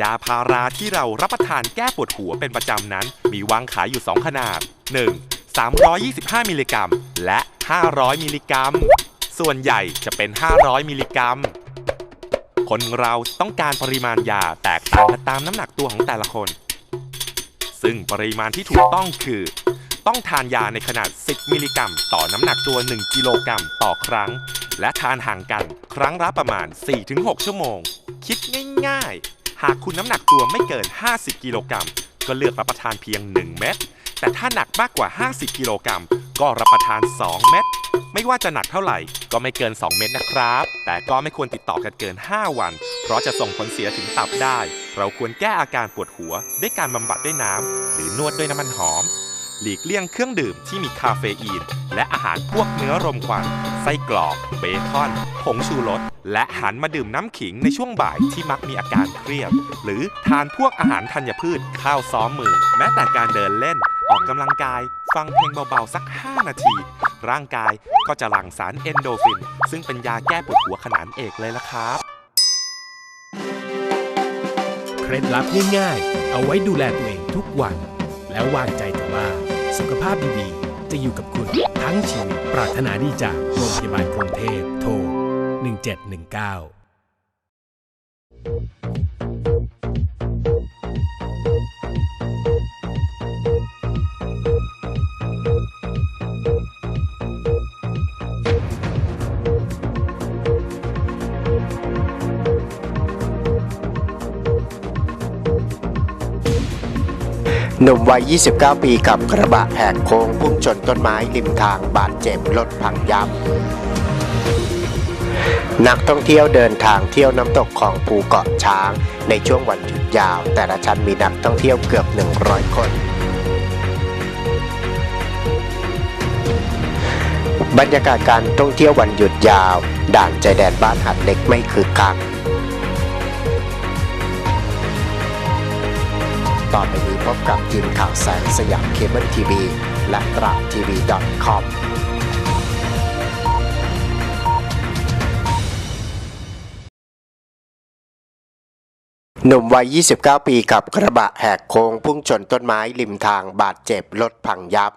ยาพาราที่เรารับประทานแก้ปวดหัวเป็นประจำนั้น มีวางขายอยู่ 2 ขนาด 1. 325 มิลลิกรัม และ 500 มิลลิกรัม ส่วนใหญ่จะเป็น 500 มิลลิกรัม คนเราต้องการปริมาณยาแตกต่างกันตามน้ำหนักตัวของแต่ละคน ซึ่งปริมาณที่ถูกต้องคือ ต้องทานยาในขนาด 10 มิลลิกรัม ต่อน้ำหนักตัว 1 กิโลกรัมต่อครั้ง และทานห่างกันครั้งละประมาณ 4-6 ชั่วโมง คิดง่าย ๆ หากคุณน้ำหนักตัวไม่เกิน 50 กิโลกรัมก็เลือกรับประทานเพียง 1 เม็ด แต่ถ้าหนักมากกว่า 50 กิโลกรัมก็รับประทาน 2 เม็ด ไม่ว่าจะหนักเท่าไหร่ก็ไม่เกิน 2 เม็ดนะครับ แต่ก็ไม่ควรติดต่อกันเกิน 5 วัน เพราะจะส่งผลเสียถึงตับได้ เราควรแก้อาการปวดหัว ด้วยการบำบัดด้วยน้ำหรือนวดด้วยน้ำมันหอม หลีกเลี่ยงเครื่องดื่มที่มีคาเฟอีน และอาหารพวกเนื้อรมควัน ไส้กรอกเบคอน ผงชูรส และหันมาดื่มน้ำขิงในช่วงบ่ายที่มักมีอาการเครียด หรือทานพวกอาหารธัญพืช ข้าวซ้อมมือ แม้แต่การเดินเล่น ออกกำลังกาย ฟังเพลงเบาๆสัก 5 นาที ร่างกายก็จะหลั่งสารเอนโดฟิน ซึ่งเป็นยาแก้ปวดหัวขนานเอกเลยละครับเคล็ดลับง่ายๆ เอาไว้ดูแลตัวเองทุกวัน แล้ววางใจเถอะว่า สุขภาพดีๆ จะอยู่กับคุณทั้งชีวิตปรารถนาดีจากโรงพยาบาลกรุงเทพโทร1719 หนุ่มวัย 29 ปีกับกระบะแหกโค้งพุ่งชนต้นไม้ริมทางบาดเจ็บรถพังยับ นักท่องเที่ยวเดินทางเที่ยวน้ำตกของภูเกาะช้าง ในช่วงวันหยุดยาว แต่ละชั้นมีนักท่องเที่ยวเกือบ 100 คน บรรยากาศการท่องเที่ยววันหยุดยาว ด่านใจแดนบ้านหัดเล็กไม่คึกคัก ต่อไปนี้พบกับทีมข่าวแสงสยามเคเบิลทีวีและตราทีวี .com หนุ่มวัย 29 ปีกับกระบะแหกโค้งพุ่งชนต้นไม้ริมทางบาดเจ็บรถพังยับ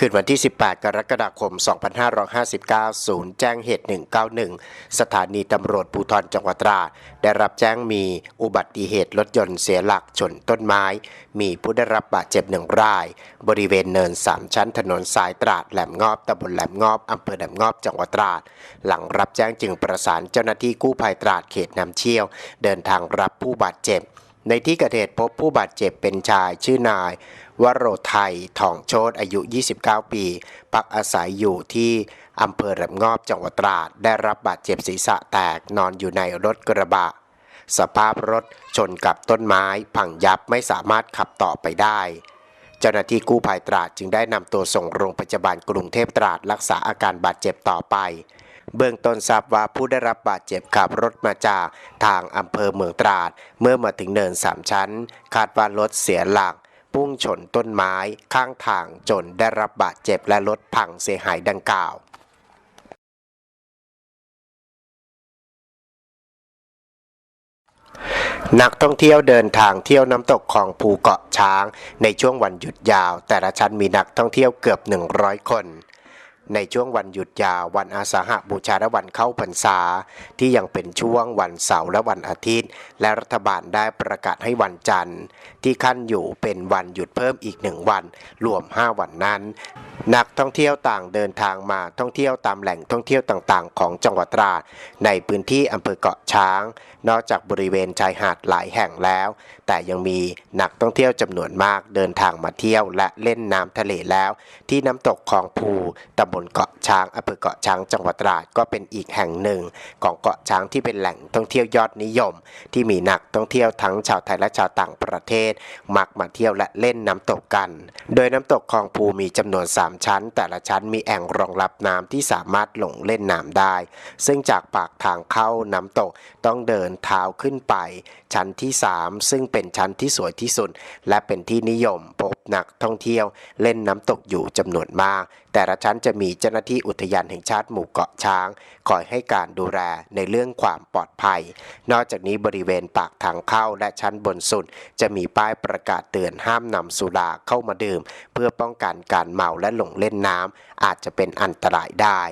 คืนวันที่ 18 กรกฎาคม 2559 ศูนย์แจ้งเหตุ 191 สถานีตำรวจภูธรจังหวัดตราดได้รับแจ้งมีอุบัติเหตุรถยนต์เสียหลักชนต้นไม้ มีผู้ได้รับบาดเจ็บหนึ่งราย บริเวณเนิน 3 ชั้นถนนสายตราดแหลมงอบตำบลแหลมงอบอำเภอแหลมงอบจังหวัดตราด หลังรับแจ้งจึงประสานเจ้าหน้าที่กู้ภัยตราดเขตน้ำเชี่ยว เดินทางรับผู้บาดเจ็บในที่เกิดเหตุพบผู้บาดเจ็บเป็นชายชื่อนาย วโรไทยทองโชตอายุ 29 ปี พักอาศัยอยู่ที่อำเภอแหลมงอบจังหวัดตราด ได้รับบาดเจ็บศีรษะแตกนอนอยู่ในรถกระบะ สภาพรถชนกับต้นไม้พังยับไม่สามารถขับต่อไปได้ เจ้าหน้าที่กู้ภัยตราดจึงได้นำตัวส่งโรงพยาบาลกรุงเทพตราดรักษาอาการบาดเจ็บต่อไปเบื้องต้นทราบว่าผู้ได้รับบาดเจ็บขับรถมาจากทางอำเภอเมืองตราด เมื่อมาถึงเนินสามชั้น คาดว่ารถเสียหลัก พุ่งชนต้นไม้ข้างทางจนได้รับบาดเจ็บและรถพังเสียหายดังกล่าวนักท่องเที่ยวเดินทางเที่ยวน้ำตกของภูเกาะช้าง ในช่วงวันหยุดยาว แต่ละชั้นมีนักท่องเที่ยวเกือบ 100 คน ในช่วงวันหยุดยาววันอาสาหบูชาและวันเข้าพรรษา ที่ยังเป็นช่วงวันเสาร์และวันอาทิตย์ และรัฐบาลได้ประกาศให้วันจันทร์ ที่ขั้นอยู่เป็นวันหยุดเพิ่มอีกหนึ่งวัน รวม 5 วันนั้น นักท่องเที่ยวต่างเดินทางมาท่องเที่ยวตามแหล่งท่องเที่ยวต่างๆ ของจังหวัดตราดในพื้นที่อำเภอเกาะช้าง นอกจากบริเวณชายหาดหลายแห่งแล้ว แต่ยังมีนักท่องเที่ยวจำนวนมากเดินทางมาเที่ยวและเล่นน้ำทะเลแล้ว ที่น้ำตกคลองภูตำบลเกาะช้างอำเภอเกาะช้างจังหวัดตราดก็เป็นอีกแห่งหนึ่ง ของเกาะช้างที่เป็นแหล่งท่องเที่ยวยอดนิยม ที่มีนักท่องเที่ยวทั้งชาวไทยและชาวต่างประเทศ มักมาเที่ยวและเล่นน้ำตกกัน โดยน้ำตกคลองภูมีจำนวน 3 ชั้น แต่ละชั้นมีแอ่งรองรับน้ำที่สามารถลงเล่นน้ำได้ ซึ่งจากปากทางเข้าน้ำตกต้องเดินเท้าขึ้นไป ชั้นที่ 3 ซึ่งเป็นชั้นที่สวยที่สุด และเป็นที่นิยมพบนักท่องเที่ยว เล่นน้ำตกอยู่จำนวนมาก แต่ละชั้นจะมีเจ้าหน้าที่อุทยานแห่งชาติหมู่เกาะช้าง คอยให้การดูแลในเรื่องความปลอดภัย นอกจากนี้บริเวณปากทางเข้าและชั้นบนสุด จะมีป้ายประกาศเตือนห้ามนำสุราเข้ามาดื่ม เพื่อป้องกันการเมาและหลงเล่นน้ำอาจจะเป็นอันตรายได้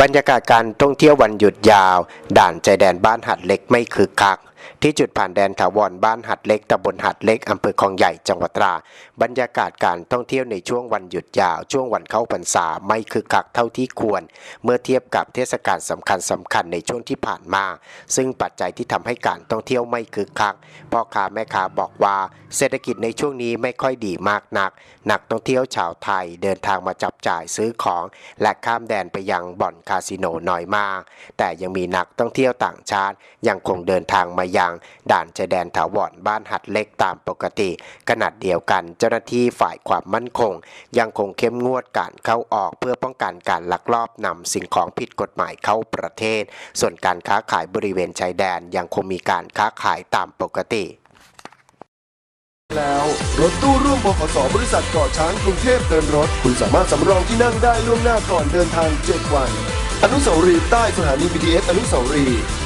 บรรยากาศการท่องเที่ยววันหยุดยาว ด่านชายแดนบ้านหัดเล็กไม่คึกคัก ที่จุดผ่านแดนถาวรบ้านหัดเล็กตำบลหัดเล็กอำเภอคลองใหญ่จังหวัดตราดบรรยากาศการท่องเที่ยวในช่วงวันหยุดยาว ช่วงวันเข้าพรรษาไม่คึกคักเท่าที่ควร เมื่อเทียบกับเทศกาลสำคัญสำคัญในช่วงที่ผ่านมา ซึ่งปัจจัยที่ทำให้การท่องเที่ยวไม่คึกคักพ่อค้าแม่ค้าบอกว่า เศรษฐกิจในช่วงนี้ไม่ค่อยดีมากนัก นักท่องเที่ยวชาวไทยเดินทางมาจับจ่ายซื้อของ และข้ามแดนไปยังบ่อนคาสิโนน้อยมาก แต่ยังมีนักท่องเที่ยวต่างชาติยังคงเดินทางมายังด่านชายแดนถาวรบ้านหัดเล็กตามปกติขนาดเดียวกันเจ้าหน้าที่ฝ่ายความมั่นคง ยังคงเข้มงวดการเข้าออกเพื่อป้องกันการลักลอบนำสิ่งของผิดกฎหมายเข้าประเทศ ส่วนการค้าขายบริเวณชายแดนยังคงมีการค้าขายตามปกติแล้วรถตู้ร่วมบขสบริษัทเกาะช้างกรุงเทพเดินรถ คุณสามารถสำรองที่นั่งได้ล่วงหน้าก่อนเดินทาง 7 วัน อนุสาวรีย์ใต้สถานี BTS อนุสาวรีย์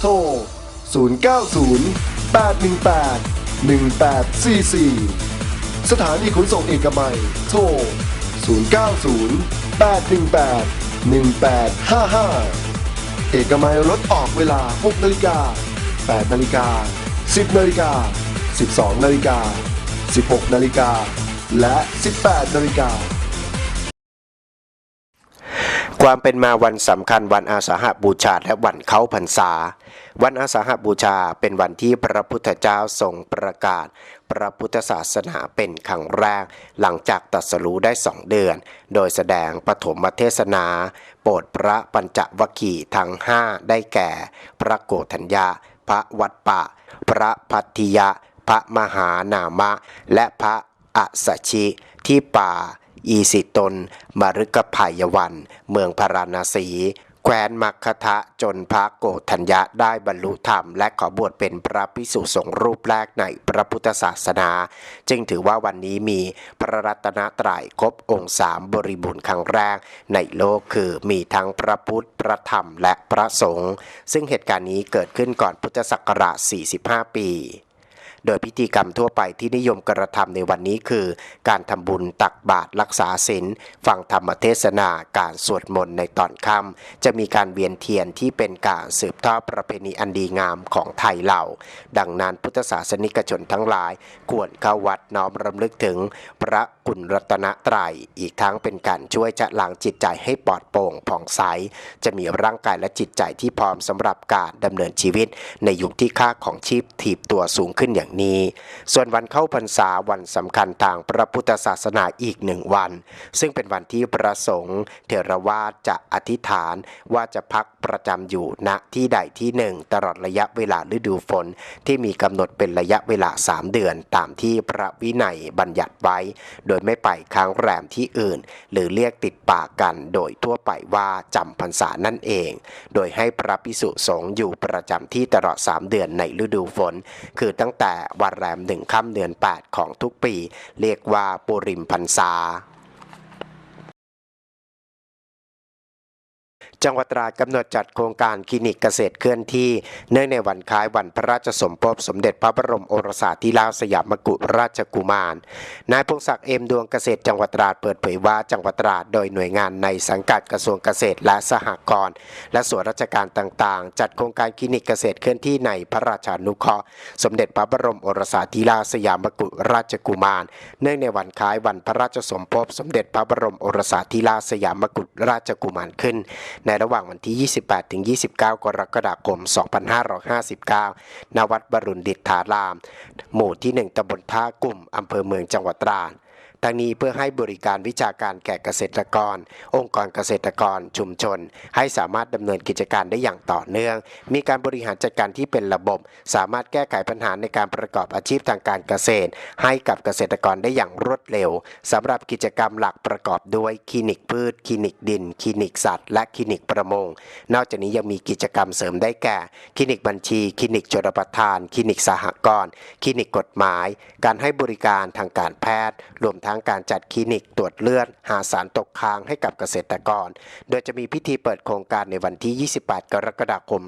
โทร 090 818 1844 สถานีขนส่งเอกมัย โทร 090 818 1855 เอกมัยรถออกเวลา 6 นาฬิกา 8 นาฬิกา 10 นาฬิกา 12 นาฬิกา 16 นาฬิกา และ 18 นาฬิกาความเป็นมาวันสำคัญวันอาสาหบูชาและวันเข้าพรรษา วันอาสาหบูชาเป็นวันที่พระพุทธเจ้าทรงประกาศ พระพุทธศาสนาเป็นครั้งแรก หลังจากตรัสรู้ได้สองเดือน โดยแสดงปฐมเทศนา โปรดพระปัญจวัคคีทั้งห้าได้แก่ พระโกฏัญญา พระวัดปะ พระพัทธิยะ พระมหานามะ และพระอัสสชิที่ป่าอีสิตนมฤกพายวัน เมืองพาราณสี แคว้นมัคคทะจนพระโกฏัญญะได้บรรลุธรรม และขอบวชเป็นพระพิสุสงฆ์รูปแรกในพระพุทธศาสนา จึงถือว่าวันนี้มีพระรัตนตรัยครบองค์สามบริบูรณ์ครั้งแรก ในโลกคือมีทั้งพระพุทธพระธรรมและพระสงฆ์ซึ่งเหตุการณ์นี้เกิดขึ้นก่อนพุทธศักราช 45 ปี โดยพิธีกรรมทั่วไปที่นิยมกระทำในวันนี้คือ การทำบุญตักบาตรรักษาศีลฟังธรรมเทศนาการสวดมนต์ในตอนค่ำจะมีการเวียนเทียนที่เป็นการสืบทอดประเพณีอันดีงามของไทยเรา ดังนั้นพุทธศาสนิกชนทั้งหลาย ควรเข้าวัดน้อมรำลึกถึงพระ คุณรัตนตรัย อีกทั้งเป็นการช่วยจะล้างจิตใจให้ปลอดโปร่งผ่องใส จะมีร่างกายและจิตใจที่พร้อมสำหรับการดำเนินชีวิต ในยุคที่ค่าของชีพถีบตัวสูงขึ้นอย่างนี้ ส่วนวันเข้าพรรษาวันสำคัญทางพระพุทธศาสนาอีกหนึ่งวัน ซึ่งเป็นวันที่พระสงฆ์เถรวาทจะอธิษฐานว่าจะพักประจำอยู่ณที่ใดที่หนึ่งตลอดระยะเวลาฤดูฝน ที่มีกำหนดเป็นระยะเวลา 3 เดือนตามที่พระวินัยบัญญัติไว้โดยไม่ไปค้างแรมที่อื่น หรือเรียกติดปากกันโดยทั่วไปว่าจำพรรษานั่นเอง โดยให้พระพิสุสงฆ์อยู่ประจำที่ตลอด 3 เดือนในฤดูฝน คือตั้งแต่วันแรมหนึ่งค่ำเดือน 8 ของทุกปี เรียกว่าปุริมพรรษา จังหวัดตราดกำหนดจัดโครงการคลินิกเกษตรเคลื่อนที่ เนื่องในวันคล้ายวันพระราชสมภพสมเด็จพระบรมโอรสาธิราชสยามกุฎราชกุมาร นายพงศักดิ์เอ็มดวงเกษตรจังหวัดตราดเปิดเผยว่าจังหวัดตราดโดยหน่วยงานในสังกัดกระทรวงเกษตรและสหกรณ์และส่วนราชการต่างๆ จัดโครงการคลินิกเกษตรเคลื่อนที่ในพระราชานุเคราะห์สมเด็จพระบรมโอรสาธิราชสยามกุฎราชกุมาร เนื่องในวันคล้ายวันพระราชสมภพสมเด็จพระบรมโอรสาธิราชสยามกุฎราชกุมารขึ้นในระหว่างวันที่ 28 ถึง 29 กรกฎาคม 2559 ณ วัดบรุณดิษฐาราม หมู่ที่ 1ตำบลท่ากลุ่มอำเภอเมืองจังหวัดตราด ทั้งนี้เพื่อให้บริการวิชาการแก่เกษตรกร องค์กรเกษตรกรชุมชน ให้สามารถดำเนินกิจการได้อย่างต่อเนื่อง มีการบริหารจัดการที่เป็นระบบ สามารถแก้ไขปัญหาในการประกอบอาชีพทางการเกษตร ให้กับเกษตรกรได้อย่างรวดเร็วสำหรับกิจกรรมหลักประกอบด้วยคลินิกพืช คลินิกดิน คลินิกสัตว์ และคลินิกประมง นอกจากนี้ยังมีกิจกรรมเสริมได้แก่ คลินิกบัญชี คลินิกชลประทาน คลินิกสหกรณ์ คลินิกกฎหมาย การให้บริการทางการแพทย์ รวมทั้งการจัดคลินิกตรวจเลือด หาสารตกค้างให้กับเกษตรกร โดยจะมีพิธีเปิดโครงการในวันที่ 28 กรกฎาคม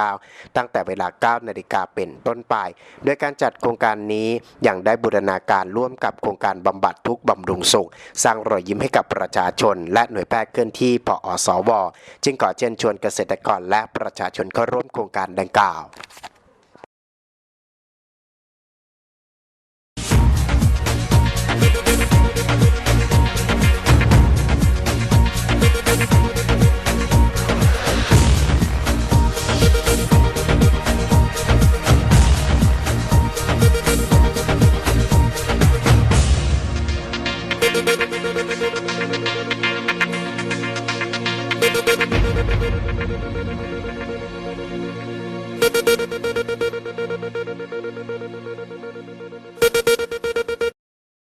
2559 ตั้งแต่เวลา 9 นาฬิกาเป็นต้นไป โดยการจัดโครงการนี้ยังได้บูรณาการร่วมกับโครงการบำบัดทุกบำรุงสุข สร้างรอยยิ้มให้กับประชาชน และหน่วยแพทย์เคลื่อนที่ปอสว จึงขอเชิญชวนเกษตรกรและประชาชนเข้าร่วมโครงการดังกล่าว